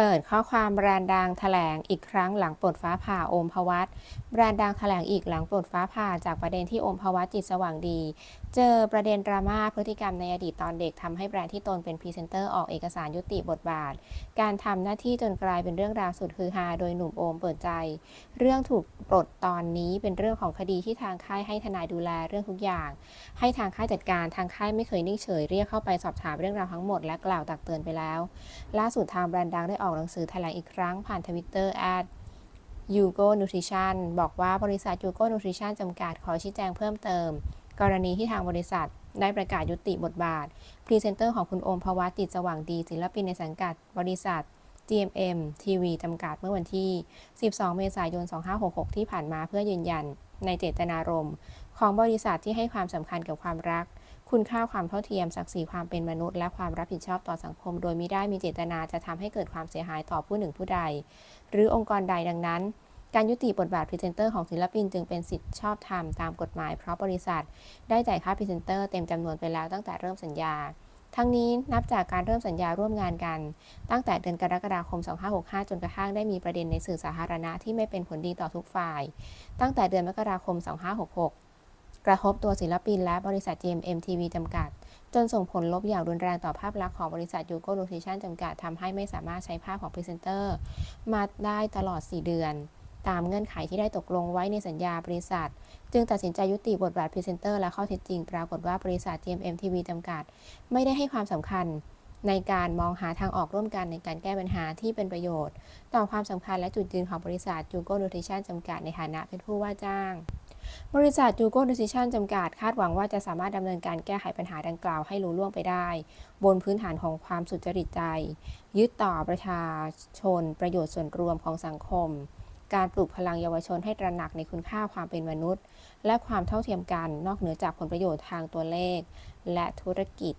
เปิดข้อความแบรนด์ดังแถลงอีกครั้งหลังปลดฟ้าผ่าโอมพวัตแบรนด์ดังแถลงอีกหลังปลดฟ้าผ่าจากประเด็นที่โอมพวัตจิตสว่างดี เจอประเด็นดราม่าพฤติกรรมในอดีตตอนเด็กทำให้แบรนด์ที่ตนเป็นพรีเซนเตอร์ออกเอกสารยุติบทบาท การทำหน้าที่จนกลายเป็นเรื่องราวสุดฮือฮาโดยหนุ่มโอมเปิดใจ เรื่องถูก ปลดตอนนี้เป็นเรื่องของคดีที่ทางค่ายให้ทนายดูแลเรื่องทุกอย่าง ให้ทางค่ายจัดการทางค่ายไม่เคยนิ่งเฉยเรียกเข้าไปสอบถามเรื่องราวทั้งหมดและกล่าวตักเตือนไปแล้ว ล่าสุดทางแบรนด์ดังได้ออกหนังสือแถลงอีกครั้งผ่านทวิตเตอร์ at Yugo Nutrition บอกว่าบริษัท Yugo Nutrition จำกัดขอชี้แจงเพิ่มเติม กรณีที่ทางบริษัทได้ประกาศยุติบทบาทพรีเซนเตอร์ของคุณโอมพวัตจิตสว่างดีศิลปินในสังกัดบริษัท GMM TV จำกัดเมื่อวันที่ 12 เมษายน 2566 ที่ผ่านมาเพื่อยืนยัน ในเจตนารมณ์ ของบริษัทที่ให้ความสำคัญกับความรัก คุณค่าความเท่าเทียมศักดิ์ศรีความเป็นมนุษย์ และความรับผิดชอบต่อสังคม โดยมิได้มีเจตนาจะทำให้เกิดความเสียหายต่อผู้หนึ่งผู้ใด หรือองค์กรใดดังนั้นการยุติบทบาทพรีเซนเตอร์ของศิลปินจึงเป็นสิทธิชอบธรรมตามกฎหมายเพราะบริษัท ได้จ่ายค่าพรีเซนเตอร์เต็มจำนวนไปแล้วตั้งแต่เริ่มสัญญา ทั้งนี้นับจากการเริ่มสัญญาร่วมงานกัน ตั้งแต่เดือนกรกฎาคม 2565 จนกระทั่งได้มีประเด็นในสื่อสาธารณะที่ไม่เป็นผลดีต่อทุกฝ่าย ตั้งแต่เดือนมกราคม 2566 กระทบตัวศิลปินและบริษัท GMM TV จำกัด จนส่งผลลบอย่างรุนแรงต่อภาพลักษณ์ของบริษัท Yugo Nutrition จำกัดทำให้ไม่สามารถใช้ภาพของพรีเซนเตอร์มาได้ตลอด 4 เดือน ตามเงื่อนไขที่ได้ตกลงไว้ในสัญญาบริษัท จึงตัดสินใจยุติบทบาทพรีเซนเตอร์และข้อเท็จจริง ปรากฏว่าบริษัท GMM TV จำกัด ไม่ได้ให้ความสำคัญในการมองหาทางออกร่วมกันในการแก้ปัญหาที่เป็นประโยชน์ ต่อความสำคัญและจุดยืนของบริษัท Yugo Nutrition จำกัดในฐานะเป็นผู้ว่าจ้าง บริษัท Yugo Nutrition จำกัดคาดหวังว่าจะสามารถดำเนินการแก้ไขปัญหาดังกล่าวให้รู้ล่วงไปได้ บนพื้นฐานของความสุจริตใจ ยึดต่อประชาชนประโยชน์ส่วนรวมของสังคม การปลูกพลังเยาวชนให้ตระหนักในคุณค่าความเป็นมนุษย์ และความเท่าเทียมกันนอกเหนือจากผลประโยชน์ทางตัวเลข และธุรกิจ